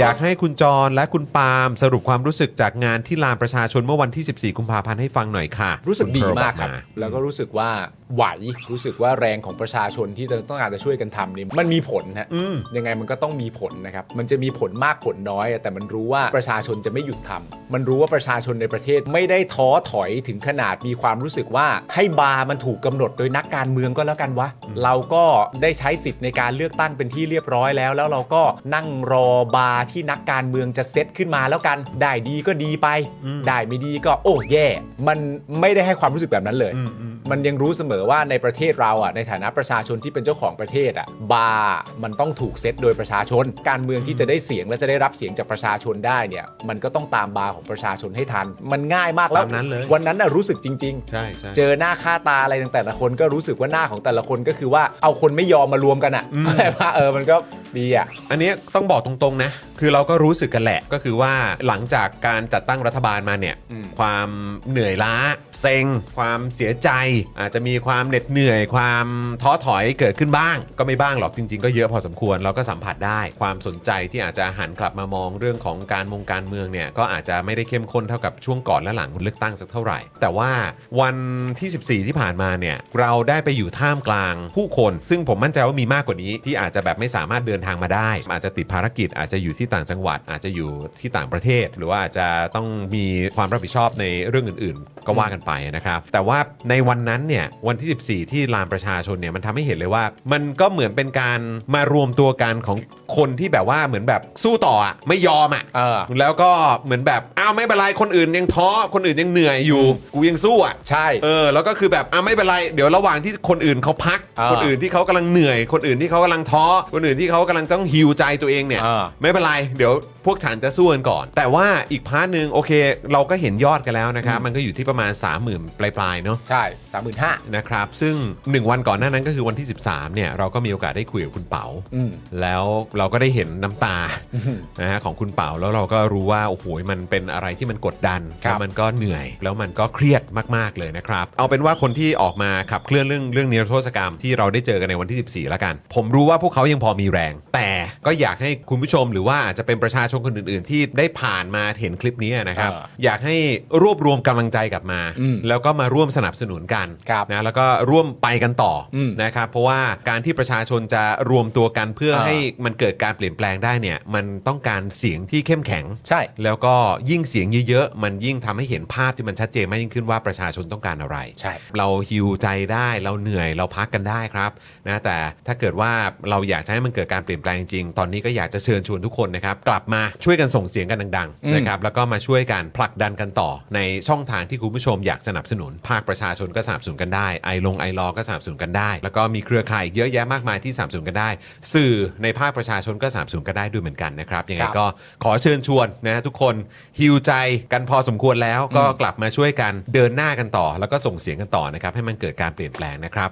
อยากให้คุณจรและคุณปาล์มสรุปความรู้สึกจากงานที่ลานประชาชนเมื่อวันที่ 14 กุมภาพันธ์ให้ฟังหน่อยค่ะรู้สึกดีณมากครับเพิแล้วก็รู้สึกว่าไหวรู้สึกว่าแรงของประชาชนที่จะต้องการจะช่วยกันทำนี่มันมีผลฮะอืมยังไงมันก็ต้องมีผลนะครับ มันจะมีผลมากผลน้อยอะแต่มันรู้ว่าประชาชนจะไม่หยุดทำมันรู้ว่าประชาชนในประเทศไม่ได้ท้อถอยถึงขนาดมีความรู้สึกว่าให้บาร์มันถูกกำหนดโดยนักการเมืองก็แล้วกันวะเราก็ได้ใช้สิทธิ์ในการเลือกตั้งเป็นที่เรียบร้อยแล้ว แล้วเราก็นั่งรอบาร์ที่นักการเมืองจะเซตขึ้นมาแล้วกันได้ดีก็ดีไป ได้ไม่ดีก็โอ้แย่ มันไม่ได้ให้ความรู้สึกแบบนั้นเลย อืมอื มมันยังรู้เสมอว่าในประเทศเราอะในฐานะประชาชนที่เป็นเจ้าของประเทศอะบาร์มันต้องถูกเซตโดยประชาชน การเมืองที่จะได้เสียงและจะได้รับเสียงจากประชาชนได้เนี่ยมันก็ต้องตามบาร์ของประชาชนให้ทัน มันง่ายมากแล้วตามนั้นเลย วันนั้นน่ะรู้สึกจริงใช่ใช่ๆเจอหน้าค่าตาอะไรต่างแต่ละคนก็รู้สึกว่าหน้าของแต่ละคนก็คือว่าเอาคนไม่ยอมมารวมกันอะอืมแต่ว่าเออมันก็ดีอะ อันเนี้ยต้องบอกตรงๆนะ คือเราก็รู้สึกกันแหละ ก็คือว่าหลังจากการจัดตั้งรัฐบาลมาเนี่ย อืม ความเหนื่อยล้า เซ็ง ความเสียใจอาจจะมีความเหน็ดเหนื่อย ความท้อถอยเกิดขึ้นบ้าง ก็ไม่บ้างหรอกจริง ๆ ก็เยอะพอสมควรเราก็สัมผัสได้ความสนใจที่อาจจะหันกลับมามองเรื่องของการมงการเมืองเนี่ยก็อาจจะไม่ได้เข้มข้นเท่ากับช่วงก่อนและหลังเลือกตั้งสักเท่าไหร่ แต่ว่าวันที่ 14 ที่ผ่านมาเนี่ยเราได้ไปอยู่ท่ามกลางผู้คน ซึ่งผมมั่นใจว่ามีมากกว่านี้ที่อาจจะแบบไม่สามารถเดินทางมาได้ อาจจะติดภารกิจอาจจะอยู่ที่ต่างจังหวัด อาจจะอยู่ที่ต่างประเทศ หรือว่าอาจจะต้องมีความรับผิดชอบในเรื่องอื่น ๆ ก็ว่ากันไปนะครับ แต่ว่าในวันนั้นเนี่ยวันที่ 14 ที่ลานประชาชนเนี่ยมันทำให้เห็นเลยว่า มันก็เหมือนเป็นการมารวมตัวกันของคนที่แบบว่าเหมือนแบบสู้ต่ออะไม่ยอมอะเออ แล้วก็เหมือนแบบอ้าวไม่เป็นไรคนอื่นยังท้อคนอื่นยังเหนื่อยอยู่ กูยังสู้อะใช่ เออแล้วก็คือแบบอะไม่เป็นไร เดี๋ยวระหว่างที่คนอื่นเขาพัก อ่าคนอื่นที่เขากำลังเหนื่อย คนอื่นที่เขากำลังท้อคนอื่นที่เขากำลังต้องฮิวใจตัวเองเนี่ย อ่าไม่เป็นไร เดี๋ยว พวกฉันจะสู้กันก่อน แต่ว่าอีกพาร์ทหนึ่งโอเค เราก็เห็นยอดกันแล้วนะครับ มันก็อยู่ที่ประมาณ 30,000 ปลายๆเนาะใช่สามหมื่นห้า นะครับซึ่ง 1 วันก่อนหน้านั้นก็คือวันที่ 13เนี่ยเราก็มีโอกาสได้คุยกับคุณเป๋าอืม แล้วเราก็ได้เห็นน้ำตานะฮะของคุณเป๋าแล้วเราก็รู้ว่าโอ้โหมันเป็นอะไรที่มันกดดันครับ แล้วมันก็เหนื่อย แล้วมันก็เครียดมากๆเลยนะครับ เอาเป็นว่าคนที่ออกมาขับเคลื่อนเรื่องเรื่องนิรโทษกรรมที่เราได้เจอกันในวันที่ 14 แล้วกัน ผมรู้ว่าพวกเขายังพอมีแรง แต่ก็อยากให้คุณผู้ชมหรือว่าอาจจะเป็นประชาชนคนอื่นๆ ที่ได้ผ่านมาเห็นคลิปนี้นะครับ เอออยากให้รวบรวมกำลังใจกลับมา อืมแล้วก็มาร่วมสนับสนุนกันครับนะแล้วก็ร่วมไปกันต่ออมนะครับ เพราะว่าการที่ประชาชนจะรวมตัวกันเพื่ออ่าให้มันเกิดการเปลี่ยนแปลงได้เนี่ย มันต้องการเสียงที่เข้มแข็ง ใช่ แล้วก็ยิ่งเสียงเยอะๆ มันยิ่งทำให้เห็นภาพที่มันชัดเจนมากยิ่งขึ้นว่าประชาชนต้องการอะไร ใช่ เราฮิวใจได้เราเหนื่อยเราพักกันได้ครับนะแต่ถ้าเกิดว่าเราอยากจะให้มันเกิดการเปลี่ยนแปลงจริงตอนนี้ก็อยากจะเชิญชวนทุกคนนะครับ กลับมาช่วยกันส่งเสียงกันดังอืมๆนะครับแล้วก็มาช่วยกันผลักดันกันต่อในช่องทางที่คุณผู้ชมอยากสนับสนุน ภาคประชาชนก็สนับสนุนกันได้ไอลงไอรอก็สนับสนุนกันได้ แล้วก็มีเครือข่ายอีกเยอะแยะมากมายที่สนับสนุนกันได้ สื่อในภาคประชาชนก็สนับสนุนกันได้ด้วยเหมือนกันนะครับยังไงครับก็ขอเชิญชวนนะทุกคนฮิวใจกันพอสมควรแล้วก็กลับมาช่วยกันเดินหน้ากันต่อ แล้วก็ส่งเสียงกันต่อนะครับให้มันเกิดการเปลี่ยนแปลงนะครับ